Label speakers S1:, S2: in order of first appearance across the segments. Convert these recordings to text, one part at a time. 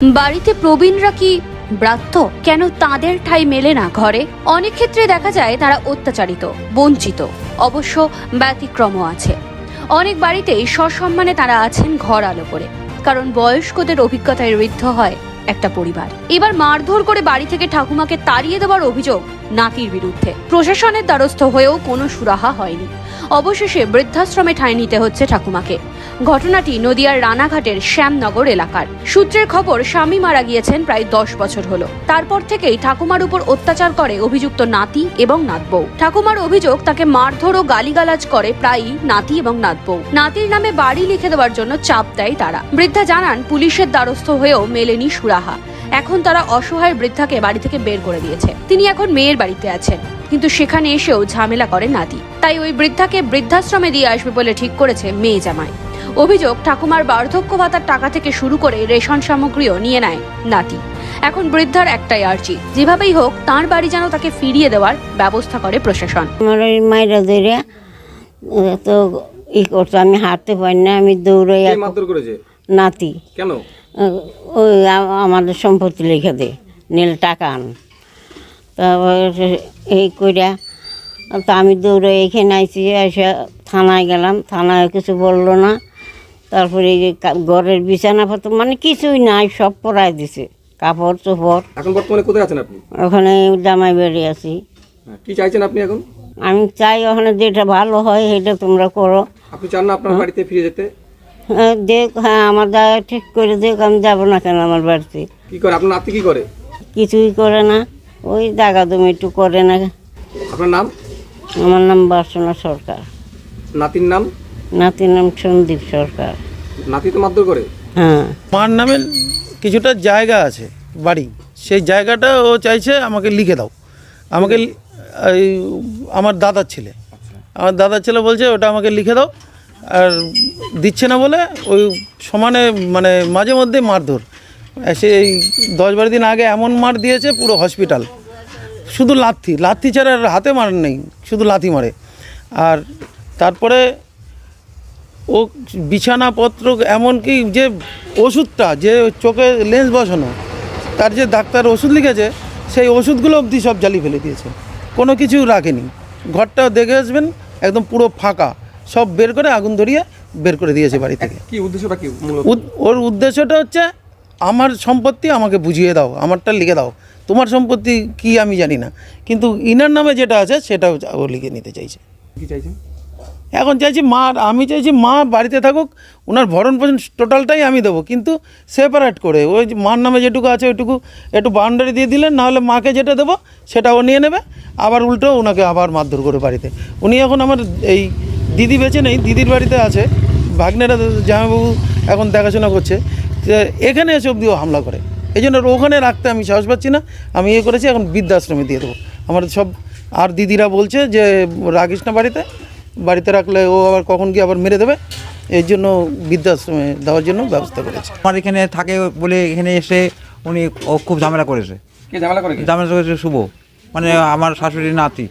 S1: বাড়িতে প্রবীণরা কি ব্রাত্য? কেন তাদের ঠাই মেলে না ঘরে? অনেক ক্ষেত্রে দেখা যায় তারা অত্যাচারিত, বঞ্চিত। অবশ্য ব্যতিক্রম আছে। অনেক বাড়িতেই সসম্মানে তারা আছেন ঘর আলো করে, কারণ বয়স্কদের অভিজ্ঞতায় ঋদ্ধ হয় একটা পরিবার। এবার মারধর করে বাড়ি থেকে ঠাকুমাকে তাড়িয়ে দেওয়ার অভিযোগ নাতির বিরুদ্ধে। প্রশাসনের দ্বারস্থ হয়েও কোনো সুরাহা হয়নি। অবশেষে বৃদ্ধাশ্রমে ঠাঁই নিতে হচ্ছে ঠাকুমাকে। ঘটনাটি নদিয়ার রানাঘাটের শ্যামনগর এলাকার। সূত্রের খবর, স্বামী মারা গিয়েছেন প্রায় দশ বছর হলো। তারপর থেকেই ঠাকুমার উপর অত্যাচার করে অভিযুক্ত নাতি এবং নাতবউ। ঠাকুমার অভিযোগ, তাকে মারধর ও গালিগালাজ করে প্রায়ই নাতি এবং নাতবউ। নাতির নামে বাড়ি লিখে দেওয়ার জন্য চাপ দেয় তারা। বৃদ্ধা জানান, পুলিশের দ্বারস্থ হয়েও মেলেনি সুরাহা। এখন তারা অসহায় বৃদ্ধাকে বাড়ি থেকে বের করে দিয়েছে। তিনি এখন মেয়ের বাড়িতে আছেন কিন্তু সেখানে এসেও ঝামেলা করে নাতি। তাই ওই বৃদ্ধাকে বৃদ্ধাশ্রমে দিয়ে আসবে বলে ঠিক করেছে মেয়ে জামাই। অভিযোগ ঠাকুমার বার্ধক্য ভাতার টাকা থেকে শুরু করে রেশন সামগ্রীও নিয়ে নেয় নাতি। এখন বৃদ্ধার একটাই আর্জি যেভাবেই হোক তার বাড়ি যেন তাকে ফিরিয়ে দেওয়ার ব্যবস্থা করে প্রশাসন।
S2: আমার ওই মাইরা ধরে তো ই করতো আমি হাঁটতে পারি না আমি দৌড়াই
S3: কে মারধর করেছে?
S2: নাতি।
S3: কেন?
S2: ওই আমাদের সম্পত্তি লিখে দে নীল টাকা আন। তারপর এই কইরা তো আমি দৌড়ে এখানে আইসি এসে থানায় গেলাম থানায় কিছু বলল না। তারপরে এই যে ঘরের বিছানাপত্র মানে কিছুই নাই সব পরাই দিছে কাপড় চোপড়।
S3: এখন বর্তমানে কোথায় আছেন আপনি?
S2: ওখানে জামাই বেড়ে আছি।
S3: হ্যাঁ, কি চাইছেন আপনি এখন?
S2: আমি চাই ওখানে যেটা ভালো হয় সেটা তোমরা করো।
S3: আপনি চান না আপনার বাড়িতে ফিরে যেতে?
S2: দেখ হ্যাঁ আমার জায়গা ঠিক করে দেখ আমি যাব না কেন আমার বাড়িতে।
S3: কি করে? আপনার নাতি কি করে?
S2: কিছুই করে না। ওই জায়গা তুমি একটু করে না।
S3: আপনার নাম?
S2: আমার নাম বাসনা সরকার।
S3: নাতির নাম?
S2: নাতির নাম সন্দীপ সরকার।
S3: নাতি তো মারধর করে?
S2: হ্যাঁ।
S4: মার নামে কিছুটা জায়গা আছে বাড়ি। সেই জায়গাটা ও চাইছে আমাকে লিখে দাও। আমাকে লি- এই আমার দাদার ছেলে। আমার দাদার ছেলে বলছে ওটা আমাকে লিখে দাও। আর দিচ্ছে না বলে ওই সমানে মানে মাঝে মধ্যে মারধর। সেই দশ বারো দিন আগে এমন মার দিয়েছে পুরো হসপিটাল। শুধু লাথি লাথি ছাড়া আর হাতে মার নেই, শুধু লাথি মারে। আর তারপরে ও বিছানাপত্র এমনকি যে ওষুধটা, যে চোখে লেন্স বসানো, তার যে ডাক্তার ওষুধ লিখেছে, সেই ওষুধগুলো অবধি সব জ্বালিয়ে ফেলে দিয়েছে। কোনো কিছু রাখেনি। ঘরটা দেখে আসবেন, একদম পুরো ফাঁকা। সব বের করে আগুন ধরিয়ে বের করে দিয়েছে বাড়ি থেকে।
S3: কি উদ্দেশ্যটা কি
S4: ওর উদ্দেশ্যটা হচ্ছে আমার সম্পত্তি আমাকে বুঝিয়ে দাও আমারটা লিখে দাও। তোমার সম্পত্তি কি আমি জানি না। কিন্তু ইনার নামে যেটা আছে সেটাও ও লিখে নিতে চাইছে।
S3: কি চাইছেন
S4: এখন চাইছি মা আমি চাইছি মা বাড়িতে থাকুক ওনার ভরণ পোষণ টোটালটাই আমি দেবো। কিন্তু সেপারেট করে ওই যে মার নামে যেটুকু আছে ওইটুকু একটু বাউন্ডারি দিয়ে দিলেন নাহলে মাকে যেটা দেবো সেটা ও নিয়ে নেবে। আবার উল্টো ওনাকে আবার মারধর করে বাড়িতে। উনি এখন আমার এই দিদি বেঁচে নেই দিদির বাড়িতে আছে ভাগ্নেরা জামাইবাবু এখন দেখাশোনা করছে। যে এখানে এসে অব্দিও হামলা করে। এই জন্য ওখানে রাখতে আমি সাহস পাচ্ছি না আমি ইয়ে করেছি এখন বৃদ্ধাশ্রমে দিয়ে দেবো। আমার সব আর দিদিরা বলছে যে রাখিস না বাড়িতে বাড়িতে রাখলে ও আবার কখন কি আবার মেরে দেবে এর জন্য বৃদ্ধাশ্রমে দেওয়ার জন্য ব্যবস্থা করেছে।
S5: আমার এখানে থাকে বলে এখানে এসে উনি ও খুব ঝামেলা করেছে।
S3: ঝামেলা করে
S5: ঝামেলা করেছে শুভ মানে আমার শাশুড়ির নাতি।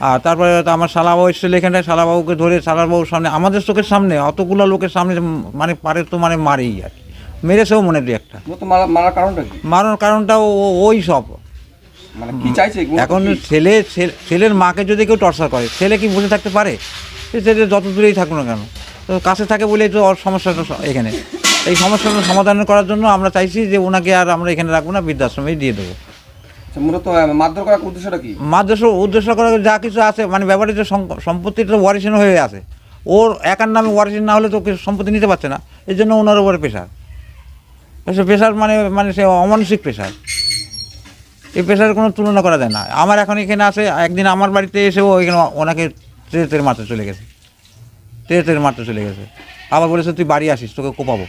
S5: আর তারপরে তো আমার শালাবাবু এসেছিল এখানটায় শালাবাবুকে ধরে শালাবাবুর সামনে আমাদের চোখের সামনে অতগুলো লোকের সামনে মানে পারে তো মানে মারেই আর কি। মেরেছেও মনে দুই একটা।
S3: মারার কারণটা
S5: মারার কারণটা ওই সব।
S3: মানে
S5: এখন ছেলে ছেলে- ছেলের মাকে যদি কেউ টর্চার করে ছেলে কি বসে থাকতে পারে? সে ছেলে যত দূরেই থাকুক না কেন। তো কাছে থাকে বলেই তো সমস্যাটা এখানে। এই সমস্যাটা সমাধান করার জন্য আমরা চাইছি যে ওনাকে আর আমরা এখানে রাখব না বৃদ্ধাশ্রমেই দিয়ে দেবো।
S3: আচ্ছা, মূলত আহ, মারধর করার
S5: যা কিছু আছে মানে ব্যাপারে যে সম- সম্পত্তিটা ওয়ারিশন হয়ে আছে। ওর একার না হলে তো সম্পত্তি নিতে পারছে না। এই জন্য ওনার উপরে প্রেশার প্রেশার মানে মানে সে প্রেশার এই প্রেশারের কোনো তুলনা করা যায় না। আমার এখন এখানে আছে একদিন আমার বাড়িতে এসেও এখানে ওনাকে তেরে তেরে মারতে চলে গেছে। তেরে তেরে মারতে চলে গেছে। আবার বলেছে তুই বাড়ি আসিস তোকে কোপাবো।